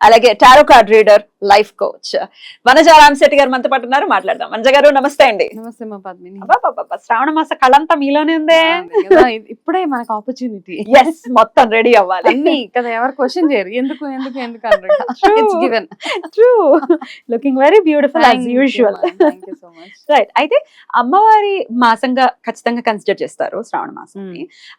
అలాగే tarot card reader life coach. Vanaja Ramasetti garu మనతో పాటు ఉన్నారు. మాట్లాడదాం. వనజ గారు నమస్తే అండి. నమస్తే మా పద్మిని. శ్రావణ మాస కళంతా మీలోనే ఉందే. ఇప్పుడే మనకు ఆపర్చునిటీ ఎస్ మొత్తం రెడీ అవ్వాలి. అన్ని కదా ఎవరు క్వశ్చన్ చేయరు. ఎందుకు ఎందుకు ఎందుకు given true looking very beautiful as usual right అయితే అమ్మవారి మాసంగా ఖచ్చితంగా కన్సిడర్ చేస్తారు శ్రావణ మాసం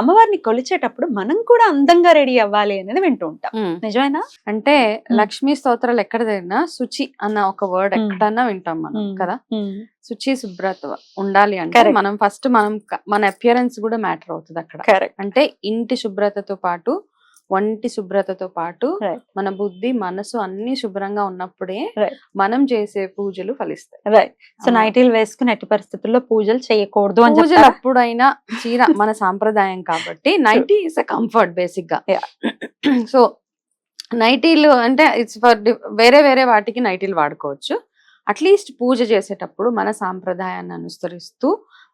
అమ్మవారిని కొలిచేటప్పుడు మనం కూడా అందంగా రెడీ అవ్వాలి అనేది వింటూ ఉంటాం. నిజమేనా? అంటే లక్ష్మీ స్తోత్రాలు ఎక్కడ జరిగినా శుచి అన్న ఒక వర్డ్. ఎక్కడన్నా వింటాం మనం. కదా శుచి శుభ్రత ఉండాలి అంటే. మనం ఫస్ట్ మనం మన అపియరెన్స్ కూడా మ్యాటర్ అవుతుంది అక్కడ అంటే ఇంటి శుభ్రతతో పాటు వంటి శుభ్రతతో పాటు. మన బుద్ధి మనసు అన్ని శుభ్రంగా ఉన్నప్పుడే. మనం చేసే పూజలు ఫలిస్తాయి రైట్ సో. నైటీలు వేసుకుని ఎట్టి పరిస్థితుల్లో పూజలు చేయకూడదు అని పూజలు? అప్పుడైనా చీర మన సాంప్రదాయం కాబట్టి నైటీ ఇస్ అ కంఫర్ట్ బేసిక్గా. సో నైటీలు అంటే ఇట్స్ ఫర్ వేరే వేరే వాటికి నైటీలు వాడుకోవచ్చు. అట్లీస్ట్ పూజ చేసేటప్పుడు మన సాంప్రదాయాన్ని అనుసరిస్తూ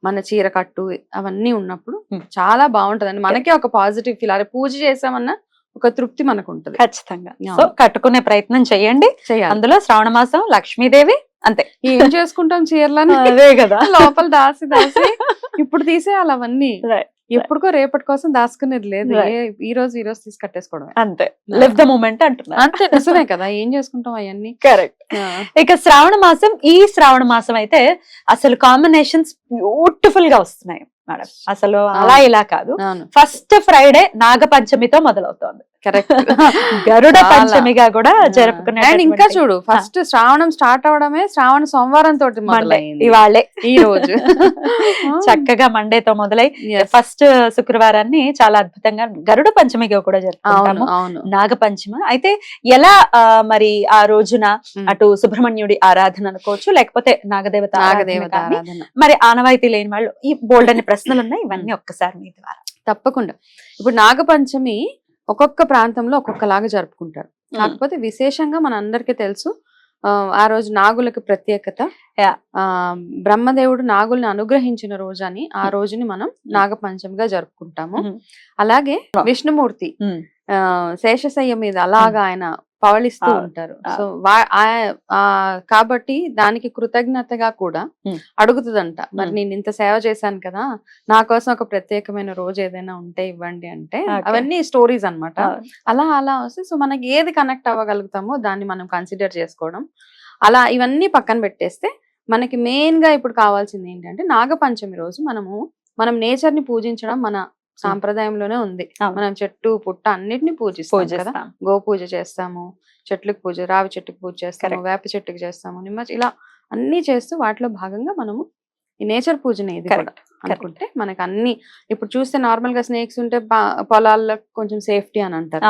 మన చీర కట్టు అవన్నీ ఉన్నప్పుడు Hmm. చాలా బాగుంటదండి. మనకే ఒక పాజిటివ్ ఫీల్ అరే పూజ చేసామన్న ఒక తృప్తి మనకు ఉంటుంది ఖచ్చితంగా. సో కట్టుకునే ప్రయత్నం చేయండి. అందులో శ్రావణ మాసం లక్ష్మీదేవి అంతే. ఏం చేసుకుంటాం చీరలని? అదే కదా. లోపల దాసి దాసి ఇప్పుడు తీసేయాలి అవన్నీ. ఎప్పుడుకో రేపటి కోసం దాచుకునేది లేదు. ఈ రోజు ఈ రోజు తీసి కట్టేసుకోవడమే అంతే లివ్ ద మూమెంట్ అంటున్నారు. అంతే నిజమే కదా. ఏం చేసుకుంటాం అవన్నీ? కరెక్ట్ ఇక శ్రావణ మాసం ఈ శ్రావణ మాసం అయితే అసలు కాంబినేషన్స్ బ్యూటిఫుల్గా వస్తున్నాయి. మేడం. అసలు అలా ఇలా కాదు. ఫస్ట్ ఫ్రైడే నాగపంచమితో మొదలవుతోంది. కరెక్ట్. గరుడ. పంచమిగా కూడా జరుపుకునే అండ్ ఇంకా చూడు ఫస్ట్ శ్రావణం స్టార్ట్ అవడమే శ్రావణ సోమవారం తోటి మొదలైంది. ఇవాళే. ఈ రోజు. చక్కగా మండేతో మొదలై. ఫస్ట్ శుక్రవారాన్ని చాలా అద్భుతంగా గరుడ పంచమిగా కూడా జరుపుకుంటాము. నాగపంచమి. అయితే ఎలా మరి ఆ రోజున. అటు సుబ్రహ్మణ్యుడి ఆరాధన అనుకోవచ్చు లేకపోతే నాగదేవత నాగదేవత ఆరాధన. మరి ఆనవాయితీ లేని వాళ్ళు ఈ బోల్డ్ అనే ప్రశ్నలు ఉన్నాయి ఇవన్నీ ఒక్కసారి మీ ద్వారా. తప్పకుండా. ఇప్పుడు నాగపంచమి ఒక్కొక్క ప్రాంతంలో ఒక్కొక్కలాగా జరుపుకుంటారు. కాకపోతే విశేషంగా మన అందరికీ తెలుసు ఆ, రోజు నాగులకు ప్రత్యేకత. బ్రహ్మదేవుడు నాగుల్ని అనుగ్రహించిన రోజు అని ఆ. రోజుని మనం నాగపంచమిగా జరుపుకుంటాము. అలాగే. విష్ణుమూర్తి. ఆ శేషశయ్య మీద అలాగా ఆయన పవళిస్తూ. ఉంటారు. సో కాబట్టి దానికి కృతజ్ఞతగా కూడా. అడుగుతుందంట మరి. నేను ఇంత సేవ చేశాను కదా నా కోసం ఒక ప్రత్యేకమైన రోజు ఏదైనా ఉంటే ఇవ్వండి అంటే. అవన్నీ స్టోరీస్ అన్నమాట అలా అలా వస్తే సో మనకి ఏది కనెక్ట్ అవ్వగలుగుతామో దాన్ని మనం కన్సిడర్ చేసుకోవడం అలా ఇవన్నీ పక్కన పెట్టేస్తే మనకి మెయిన్గా ఇప్పుడు కావాల్సింది ఏంటంటే నాగపంచమి రోజు మనము మనం నేచర్ని పూజించడం మన సాంప్రదాయంలోనే ఉంది. మనం చెట్టు పుట్ట అన్నిటిని పూజిస్తాం కదా గో పూజ చేస్తాము చెట్లకు పూజ రావి చెట్టుకు పూజ చేస్తాము. వేప చెట్టుకు చేస్తాము నిమ్మ ఇలా అన్ని చేస్తూ వాటిలో భాగంగా మనము ఈ నేచర్ పూజనే ఇది కూడా. అనుకుంటే మనకి అన్ని ఇప్పుడు చూస్తే నార్మల్గా స్నేక్స్ ఉంటే పొలాల్లో కొంచెం సేఫ్టీ అని అంటారు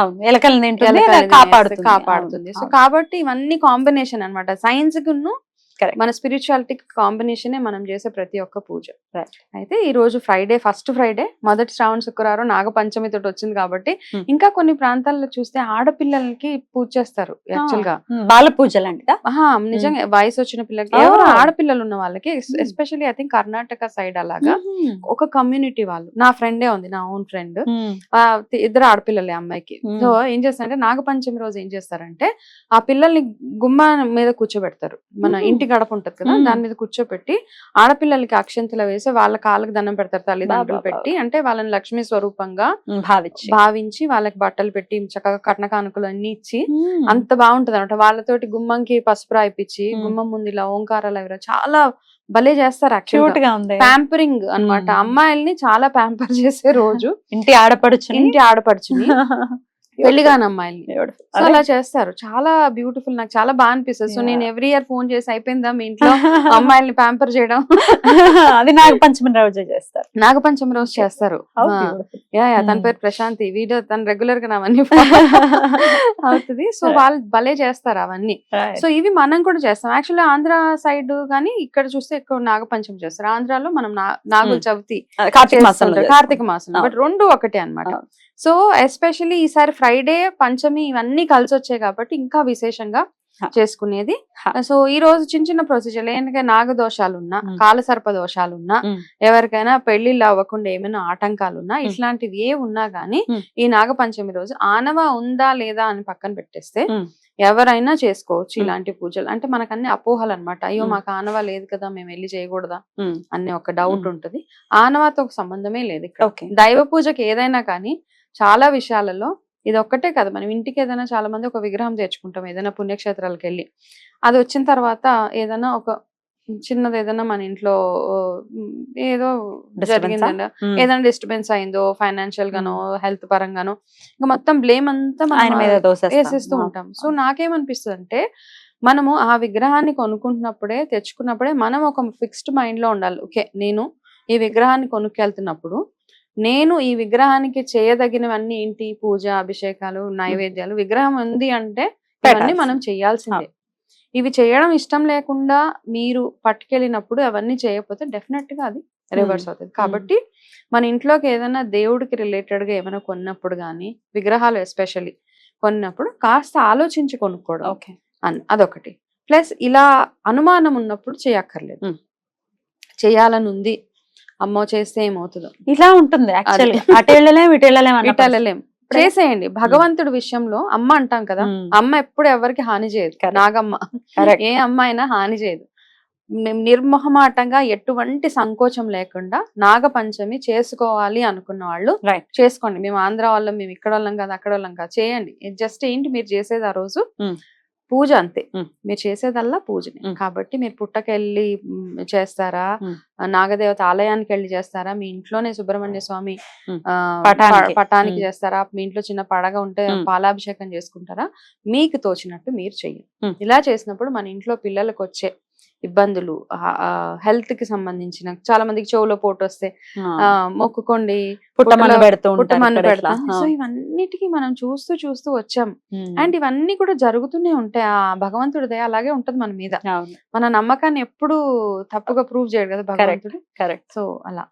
కాపాడుతుంది సో. కాబట్టి ఇవన్నీ కాంబినేషన్ అన్నమాట సైన్స్ కును. మన స్పిరిచువాలిటీ కాంబినేషనే మనం చేసే ప్రతి ఒక్క పూజ. అయితే ఈ రోజు ఫ్రైడే ఫస్ట్ ఫ్రైడే మొదటి శ్రావణ శుక్రవారం నాగపంచమి తోటి వచ్చింది కాబట్టి Hmm. ఇంకా కొన్ని ప్రాంతాల్లో చూస్తే ఆడపిల్లలకి పూజ చేస్తారు యాక్చువల్గా ఉమ్, బాల పూజ లాంటిదా ఆహా, నిజంగా వయసు వచ్చిన పిల్లలకి. ఎవరు ఆడపిల్లలు ఉన్న వాళ్ళకి Hmm. Especially I think Karnataka side అలాగా ఒక కమ్యూనిటీ వాళ్ళు నా ఫ్రెండే ఉంది నా ఓన్ ఫ్రెండ్ ఇద్దరు ఆడపిల్లలే అమ్మాయికి Hmm. సో ఏం చేస్తారంటే నాగపంచమి రోజు ఏం చేస్తారంటే ఆ పిల్లల్ని గుమ్మ మీద కూర్చోబెడతారు మన Hmm. ఇంటి గడప ఉంటది కదా. దాని మీద కూర్చోబెట్టి ఆడపిల్లలకి అక్షంతలు వేసి వాళ్ళ కాళ్ళకి దండం పెడతారు తల్లిదండ్రులు పెట్టి. అంటే వాళ్ళని లక్ష్మీ స్వరూపంగా భావించి. భావించి వాళ్ళకి బట్టలు పెట్టి చక్కగా కట్న కానుకలు అన్ని ఇచ్చి అంత బాగుంటది అనమాట వాళ్ళతోటి గుమ్మంకి పసుపు రాయిపించి. గుమ్మం ముందు ఇలా ఓంకారాలు అవి రా- చాలా భలే చేస్తారు యాక్చువల్ ప్యాంపరింగ్ అన్నమాట. Hmm. అమ్మాయిల్ని చాలా ప్యాంపర్ చేసే రోజు ఇంటి ఆడపడుచు ఇంటి ఆడపడుచుని. పెళ్ళి కాని అమ్మాయిల్ని. సో అలా చేస్తారు చాలా బ్యూటిఫుల్ నాకు చాలా బాగా అనిపిస్తుంది సో. నేను ఎవ్రీ ఇయర్ ఫోన్ చేసి అయిపోయిందా మీ ఇంట్లో అమ్మాయిల్ని ప్యాంపర్ చేయడం అది నాకు పంచమి రోజు చేస్తారు నాగపంచమి రోజు చేస్తారు. యా యా తన Hmm. పేరు ప్రశాంతి వీడియో తను రెగ్యులర్గా అవన్నీ అవుతుంది సో. వాళ్ళు భలే చేస్తారు అవన్నీ. సో ఇవి మనం కూడా చేస్తాం యాక్చువల్లీ ఆంధ్ర సైడ్ కానీ ఇక్కడ చూస్తే ఎక్కువ నాగపంచమి చేస్తారు ఆంధ్రాలో మనం నా- నాగుల Hmm. చవితి కార్తీక మాసంలో. చేస్తాం. కార్తీక మాసం అవును. బట్ రెండు ఒకటే అన్నమాట అవును. సో ఎస్పెషల్లీ ఈసారి ఫ్రైడే పంచమి ఇవన్నీ కలిసి వచ్చాయి కాబట్టి ఇంకా విశేషంగా. చేసుకునేది. సో ఈ రోజు చిన్న చిన్న ప్రొసీజర్ ఏంటంటే నాగ దోషాలు ఉన్నా. కాలసర్ప దోషాలు ఉన్నా. ఎవరికైనా పెళ్ళిళ్ళు అవ్వకుండా ఏమైనా ఆటంకాలు ఉన్నా మ్. ఇట్లాంటివి ఏ ఉన్నా గానీ. ఈ నాగపంచమి రోజు ఆనవ ఉందా లేదా అని పక్కన పెట్టేస్తే. ఎవరైనా చేసుకోవచ్చు. ఇలాంటి పూజలు అంటే మనకు అన్ని అపోహలు అనమాట అయ్యో. మాకు ఆనవ లేదు కదా మేము వెళ్ళి చేయకూడదా. అనే ఒక డౌట్. ఉంటది ఆనవాతో ఒక సంబంధమే లేదు ఇక్కడ దైవ పూజకి ఏదైనా కానీ చాలా విషయాలలో ఇది ఒక్కటే కదా మనం ఇంటికి ఏదైనా చాలా మంది ఒక విగ్రహం తెచ్చుకుంటాం ఏదైనా పుణ్యక్షేత్రాలకు వెళ్ళి అది వచ్చిన తర్వాత ఏదైనా ఒక చిన్నది ఏదైనా మన ఇంట్లో ఏదో? జరిగిందండి. ఏదైనా డిస్టర్బెన్స్ అయిందో ఫైనాన్షియల్ గానో హెల్త్ పరంగానో ఇంకా మొత్తం బ్లేమ్ అంతా. వేసేస్తూ ఉంటాం సో నాకేమనిపిస్తుంది అంటే మనము ఆ విగ్రహాన్ని కొనుక్కుంటున్నప్పుడే తెచ్చుకున్నప్పుడే మనం ఒక ఫిక్స్డ్ మైండ్లో ఉండాలి ఓకే నేను ఈ విగ్రహాన్ని కొనుక్కెళ్తున్నప్పుడు నేను ఈ విగ్రహానికి చేయదగినవన్నీ ఏంటి? పూజ అభిషేకాలు నైవేద్యాలు. విగ్రహం ఉంది అంటే ఇవన్నీ. మనం చేయాల్సిందే. ఇవి చేయడం ఇష్టం లేకుండా మీరు పట్టుకెళ్ళినప్పుడు అవన్నీ చేయకపోతే డెఫినెట్గా అది రివర్స్ అవుతుంది. కాబట్టి మన ఇంట్లోకి ఏదైనా దేవుడికి రిలేటెడ్గా ఏమైనా కొన్నప్పుడు కానీ విగ్రహాలు ఎస్పెషల్లీ కొన్నప్పుడు కాస్త ఆలోచించి కొనుక్కోవడం ఓకే. అన్- అదొకటి. ప్లస్ ఇలా అనుమానం ఉన్నప్పుడు చేయక్కర్లేదు. చేయాలని ఉంది అమ్మో చేస్తే ఏమవుతుందో. ఇలా ఉంటుంది చేసేయండి. భగవంతుడి విషయంలో అమ్మ అంటాం కదా. ఉమ్. అమ్మ ఎప్పుడు ఎవరికి హాని చేయదు. నాగమ్మ. ఏ అమ్మ అయినా హాని చేయదు. నిర్మోహమాటంగా ఎటువంటి సంకోచం లేకుండా నాగపంచమి చేసుకోవాలి అనుకున్న వాళ్ళు. చేసుకోండి. మేము ఆంధ్ర వాళ్ళం మేము ఇక్కడ వాళ్ళం కాదు అక్కడ వాళ్ళం కాదు. చేయండి. జస్ట్ ఏంటి మీరు చేసేది ఆ రోజు? Hmm. పూజ అంతే. మీరు చేసేదల్లా పూజనే. కాబట్టి మీరు పుట్టకెళ్ళి చేస్తారా నాగదేవత ఆలయానికి వెళ్ళి చేస్తారా మీ ఇంట్లోనే సుబ్రహ్మణ్య స్వామి పటానికి. చేస్తారా మీ ఇంట్లో చిన్న పడగ ఉంటే. పాలాభిషేకం చేసుకుంటారా మీకు తోచినట్టు మీరు చెయ్యండి. ఇలా చేసినప్పుడు మన ఇంట్లో పిల్లలకు వచ్చే ఇబ్బందులు. హెల్త్కి సంబంధించిన చాలా మందికి చెవులో పోటు వస్తే మొక్కుకోండి. పుట్టమన్ను పెడుతూ సో ఇవన్నిటికీ మనం చూస్తూ చూస్తూ వచ్చాం. అండ్ ఇవన్నీ కూడా జరుగుతూనే ఉంటాయి. ఆ భగవంతుడి దయ అలాగే ఉంటది మన మీద. మన నమ్మకాన్ని ఎప్పుడు తప్పుగా ప్రూవ్ చేయడు కదా భగవంతుడు. కరెక్ట్. సో అలా.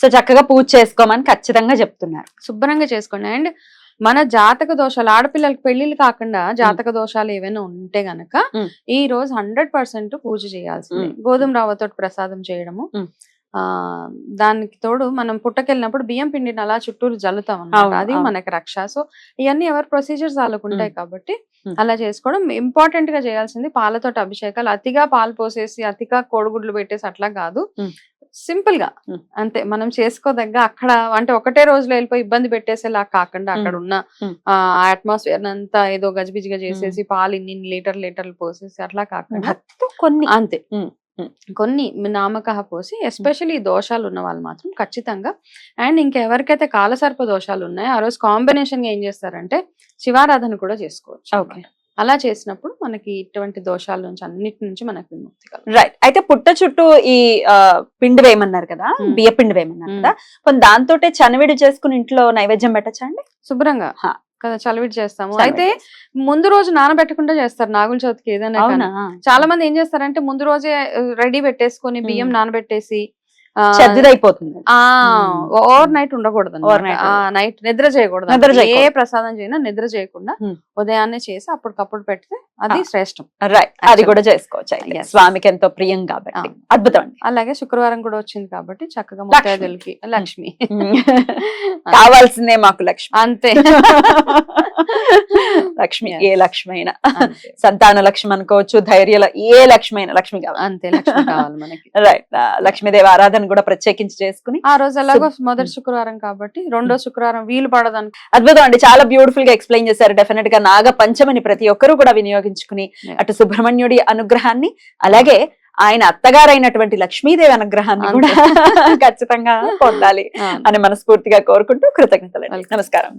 సో చక్కగా పూజ చేసుకోమని ఖచ్చితంగా చెప్తున్నారు. శుభ్రంగా చేసుకోండి. అండ్ మన జాతక దోషాలు ఆడపిల్లలకి పెళ్ళిళ్ళు కాకుండా జాతక దోషాలు ఏవైనా ఉంటే గనక. ఈ రోజు హండ్రెడ్ పర్సెంట్ పూజ చేయాల్సిందే. గోధుమ రవ్వతో ప్రసాదం చేయడము. ఆ దానికి తోడు మనం పుట్టకెళ్ళినప్పుడు బియ్యం పిండిని అలా చుట్టూరు జల్లుతాం అన్నమాట అవును, అది. మనకి రక్ష సో ఇవన్నీ ఎవరి ప్రొసీజర్స్ వాళ్ళకు ఉంటాయి కాబట్టి. అలా చేసుకోవడం ఇంపార్టెంట్గా చేయాల్సింది పాలతోటి అభిషేకాలు అతిగా పాలు పోసేసి అతిగా కోడిగుడ్లు పెట్టేసి అట్లా కాదు. సింపుల్గా. అంతే మనం చేసుకోదగ్గ అక్కడ అంటే ఒకటే రోజులో వెళ్ళిపోయి ఇబ్బంది పెట్టేసేలా కాకుండా అక్కడ ఉన్న. ఆ అట్మాస్ఫియర్ అంతా ఏదో గజిబిజిగా చేసేసి పాలు ఇన్ని లీటర్ లీటర్లు పోసేసి అట్లా కాకుండా కొన్ని. అంతే. కొన్ని నామకహ పోసి ఎస్పెషల్లీ దోషాలు ఉన్న వాళ్ళు మాత్రం ఖచ్చితంగా. అండ్ ఇంకెవరికైతే కాలసర్ప దోషాలు ఉన్నాయో ఆ రోజు కాంబినేషన్గా ఏం చేస్తారంటే శివారాధన కూడా చేసుకోవచ్చు ఓకే. అలా చేసినప్పుడు మనకి ఇటువంటి దోషాల నుంచి అన్నిటి నుంచి మనకి విముక్తి కలుగుతుంది. రైట్ అయితే పుట్ట చుట్టూ ఈ పిండి వేయమన్నారు కదా. బియ్య పిండి వేయమన్నారు. కదా కొన్ని దాంతో చనివిడి చేసుకుని ఇంట్లో నైవేద్యం పెట్టచ్చా అండి శుభ్రంగా. కదా చలివిడి చేస్తాము అయితే ముందు రోజు నానబెట్టకుండా చేస్తారు నాగుల చవితికి ఏదైనా. చాలా మంది ఏం చేస్తారంటే ముందు రోజే రెడీ పెట్టేసుకొని బియ్యం. నానబెట్టేసి చెద్దదైపోతుంది. ఓవర్ నైట్ ఉండకూడదు నైట్ నిద్ర చేయకూడదు నిద్ర. ఏ. ప్రసాదం చేయనా నిద్ర చేయకుండా. ఉదయాన్నే చేసి అప్పటికప్పుడు పెడితే అది. శ్రేష్టం రైట్ అది. కూడా చేసుకోవచ్చు. స్వామికి ఎంతో ప్రియం కాబట్టి. అద్భుతం అలాగే శుక్రవారం కూడా వచ్చింది కాబట్టి చక్కగా ముత్తైదులకి లక్ష్మి కావాల్సిందే మాకు లక్ష్మి అంతే లక్ష్మి. ఏ లక్ష్మి అయినా. సంతాన లక్ష్మి అనుకోవచ్చు ధైర్య ఏ లక్ష్మి అయినా లక్ష్మి కావాలి అంతే లక్ష్మి కావాలి మనకి రైట్ లక్ష్మీదేవి ఆరాధన కూడా ప్రత్యేకించి చేసుకుని ఆ రోజు ఎలాగో మొదటి శుక్రవారం కాబట్టి రెండో శుక్రవారం వీలు పడదు అద్భుతం అండి. చాలా బ్యూటిఫుల్గా ఎక్స్ప్లెయిన్ చేశారు. డెఫినెట్గా నాగ పంచమిని ప్రతి ఒక్కరూ కూడా వినియోగించుకుని. అటు సుబ్రహ్మణ్యుడి అనుగ్రహాన్ని అలాగే ఆయన అత్తగారైనటువంటి లక్ష్మీదేవి అనుగ్రహాన్ని కూడా ఖచ్చితంగా పొందాలి అని మనస్ఫూర్తిగా కోరుకుంటూ కృతజ్ఞతలు. నమస్కారం.